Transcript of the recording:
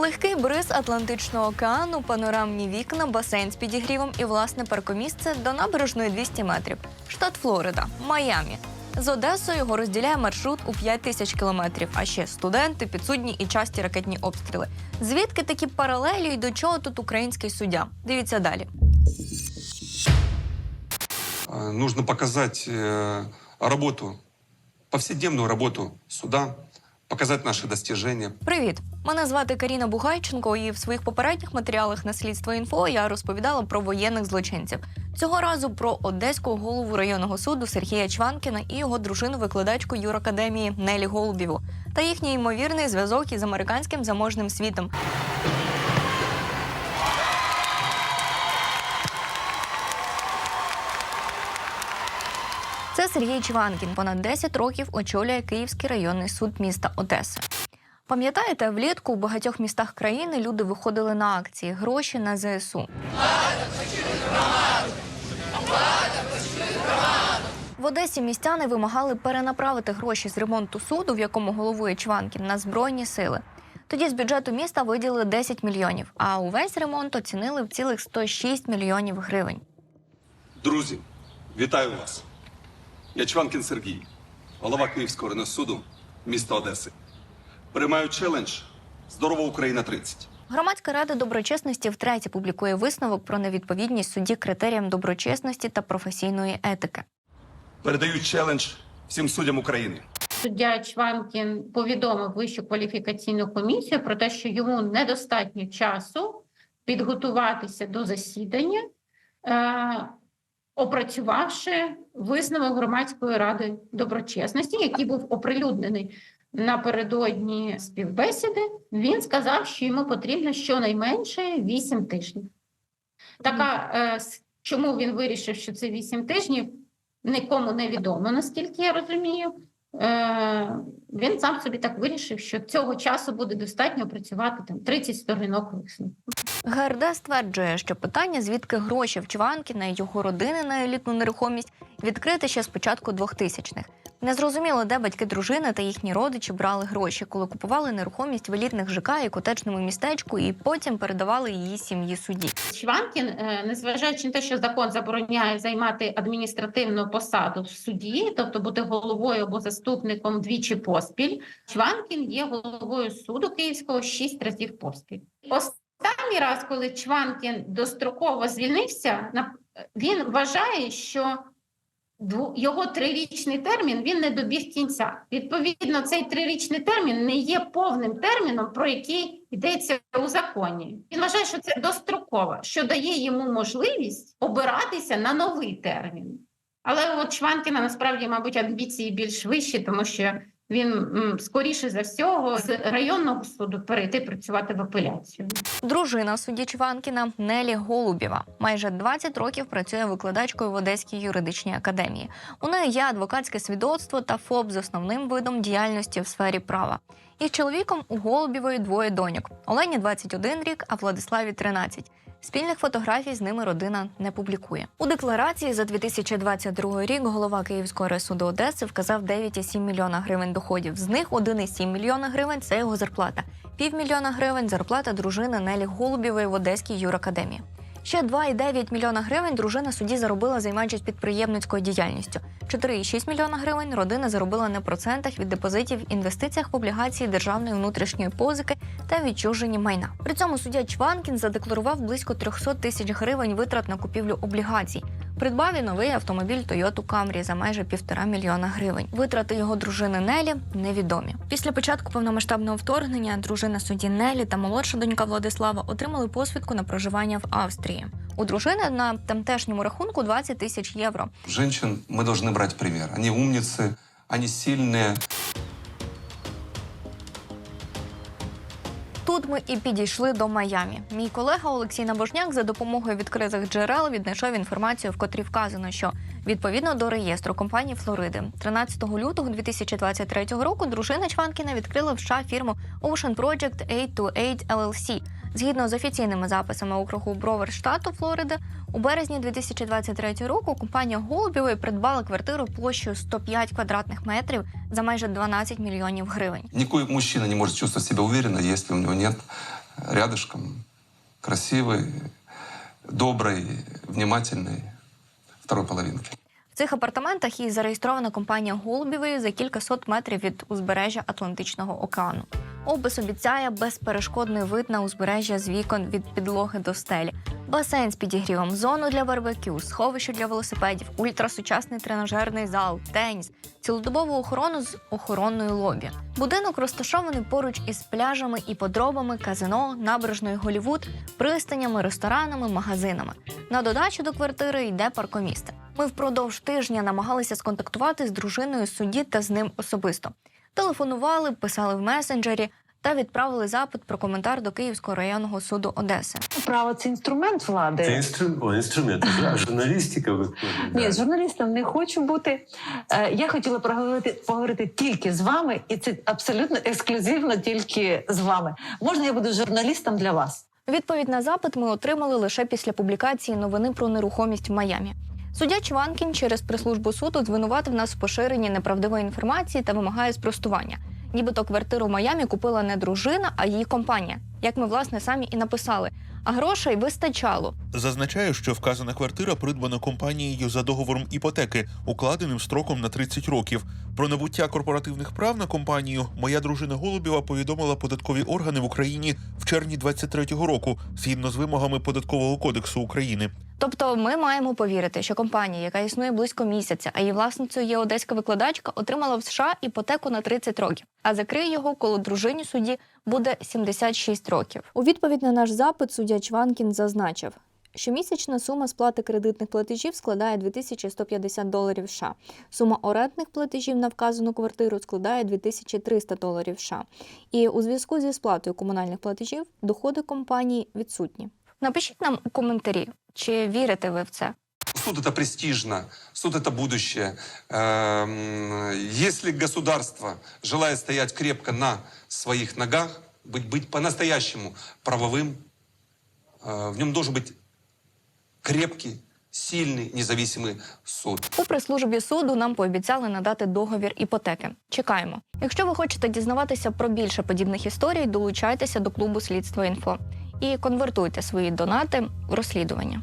Легкий бриз Атлантичного океану, панорамні вікна, басейн з підігрівом і власне паркомісце до набережної 200 метрів. Штат Флорида, Майамі. З Одесою його розділяє маршрут у 5 тисяч кілометрів, а ще студенти, підсудні і часті ракетні обстріли. Звідки такі паралелі і до чого тут український суддя? Дивіться далі. Нужно показать э, работу, повседневную работу суда, показать наши достижения, Привіт! Мене звати Каріна Бугайченко, і в своїх попередніх матеріалах на слідство інфо я розповідала про воєнних злочинців. Цього разу про одеського голову районного суду Сергія Чванкіна і його дружину викладачку юракадемії Нелі Голубіву та їхній ймовірний зв'язок із американським заможним світом. Це Сергій Чванкін. Понад 10 років очолює Київський районний суд міста Одеси. Пам'ятаєте, влітку у багатьох містах країни люди виходили на акції гроші на ЗСУ. В Одесі містяни вимагали перенаправити гроші з ремонту суду, в якому головує Чванкін, на збройні сили. Тоді з бюджету міста виділили 10 мільйонів, а увесь ремонт оцінили в цілих 106 мільйонів гривень. Друзі, вітаю вас. Я Чванкін Сергій, голова Київського районного міста Одеси. Приймаю челендж Здорова Україна 30. Громадська рада доброчесності втретє публікує висновок про невідповідність судді критеріям доброчесності та професійної етики. Передаю челендж всім суддям України. Суддя Чванкін повідомив Вищу кваліфікаційну комісію про те, що йому недостатньо часу підготуватися до засідання, е, опрацювавши висновок громадської ради доброчесності, який був оприлюднений напередодні співбесіди. Він сказав, що йому потрібно щонайменше 8 тижнів. Така е, чому він вирішив, що це 8 тижнів, нікому не відомо, наскільки я розумію. Е, він сам собі так вирішив, що цього часу буде достатньо працювати там 30 сторінок висновку. ГРД стверджує, що питання, звідки гроші в Чванкіна і його родини на елітну нерухомість, відкрите ще з початку 2000-х. Незрозуміло, де батьки дружини та їхні родичі брали гроші, коли купували нерухомість в елітних ЖК і котечному містечку, і потім передавали її сім'ї судді. Чванкін, е, незважаючи на те, що закон забороняє займати адміністративну посаду в суді, тобто бути головою або заступником двічі поспіль, Чванкін є головою суду Київського шість разів поспіль. Останній раз, коли Чванкін достроково звільнився, на- він вважає, що його трирічний термін він не добіг кінця. Відповідно, цей трирічний термін не є повним терміном, про який йдеться у законі. Він вважає, що це достроково, що дає йому можливість обиратися на новий термін. Але от Чванкіна насправді, мабуть, амбіції більш вищі, тому що він скоріше за всього з районного суду перейти працювати в апеляцію. Дружина судді Чванкіна Нелі Голубєва майже 20 років працює викладачкою в Одеській юридичній академії. У неї є адвокатське свідоцтво та ФОП з основним видом діяльності в сфері права. Із чоловіком у Голубєвої двоє доньок: Олені 21 рік, а Владиславі 13. Спільних фотографій з ними родина не публікує. У декларації за 2022 рік голова Київського райсуду Одеси вказав 9,7 мільйона гривень доходів. З них 1,7 мільйона гривень це його зарплата. Півмільйона гривень зарплата дружини Нелі Голубєвої в Одеській юракадемії. Ще 2,9 мільйона гривень дружина судді заробила, займаючись підприємницькою діяльністю. 4,6 мільйона гривень родина заробила на процентах від депозитів, інвестиціях в облігації державної внутрішньої позики та відчуженні майна. При цьому суддя Чванкін задекларував близько 300 тисяч гривень витрат на купівлю облігацій Придбав і новий автомобіль Toyota Camry за майже півтора мільйона гривень. Витрати його дружини Нелі невідомі. Після початку повномасштабного вторгнення дружина судді Нелі та молодша донька Владислава отримали посвідку на проживання в Австрії. У дружини на тамтешньому рахунку 20 тисяч євро. Женщин мы должны брать пример. Они умницы, они сильные. ми і підійшли до Майамі. Мій колега Олексій Набожняк за допомогою відкритих джерел віднайшов інформацію, в котрій вказано, що відповідно до реєстру компанії Флориди 13 лютого 2023 року дружина Чванкіна відкрила в США фірму Ocean Project 828 LLC. Згідно з офіційними записами округу Бровер штату Флориди, у березні 2023 року компанія Голубєвої придбала квартиру площею 105 квадратних метрів за майже 12 мільйонів гривень. Никакой мужчина не может чувствовать себя уверенно, если у него нет рядышком, красивой, доброй, внимательной второй половинки. В цих апартаментах і зареєстрована компанія Голубєвої за кількасот метрів від узбережжя Атлантичного океану. Опис обіцяє безперешкодний вид на узбережжя з вікон від підлоги до стелі, басейн з підігрівом, зону для барбекю, сховище для велосипедів, ультрасучасний тренажерний зал, теніс, цілодобову охорону з охоронною лобі. Будинок розташований поруч із пляжами і подробами, казино, набережною Голівуд, пристанями, ресторанами, магазинами. На додачу до квартири йде паркомісце. Ми впродовж тижня намагалися сконтактувати з дружиною судді та з ним особисто. Телефонували, писали в месенджері та відправили запит про коментар до Київського районного суду Одеси. Право це інструмент влади. Це інструмент, о, інструмент, журналістика виходить. Ні, да. журналістом не хочу бути. Е, Я хотіла поговорити, поговорити тільки з вами, і це абсолютно ексклюзивно тільки з вами. Можна я буду журналістом для вас? Відповідь на запит ми отримали лише після публікації новини про нерухомість в Майамі. Суддя Чванкін через прес-службу суду звинуватив нас в поширенні неправдивої інформації та вимагає спростування. Нібито квартиру в Майамі купила не дружина, а її компанія, як ми власне самі і написали. А грошей вистачало. Зазначаю, що вказана квартира придбана компанією за договором іпотеки, укладеним строком на 30 років. Про набуття корпоративних прав на компанію моя дружина Голубєва повідомила податкові органи в Україні в червні 23-го року, згідно з вимогами податкового кодексу України. Тобто, ми маємо повірити, що компанія, яка існує близько місяця, а її власницею є одеська викладачка, отримала в США іпотеку на 30 років, а закриє його, коли дружині судді буде 76 років. У відповідь на наш запит суддя Чванкін зазначив. Щомісячна сума сплати кредитних платежів складає 2150 доларів США. Сума орендних платежів на вказану квартиру складає 2300 доларів США. І у зв'язку зі сплатою комунальних платежів доходи компанії відсутні. Напишіть нам у коментарі, чи вірите ви в це. Суд это престижно, суд это будущее. Эм, Если государство желает стоять крепко на своих ногах, быть, быть по-настоящему правовым, э, в нем должен быть крепкий, сильный, независимый суд. У прес-службі суду нам пообіцяли надати договір іпотеки. Чекаємо. Якщо ви хочете дізнаватися про більше подібних історій, долучайтеся до клубу Слідство інфо і конвертуйте свої донати в розслідування.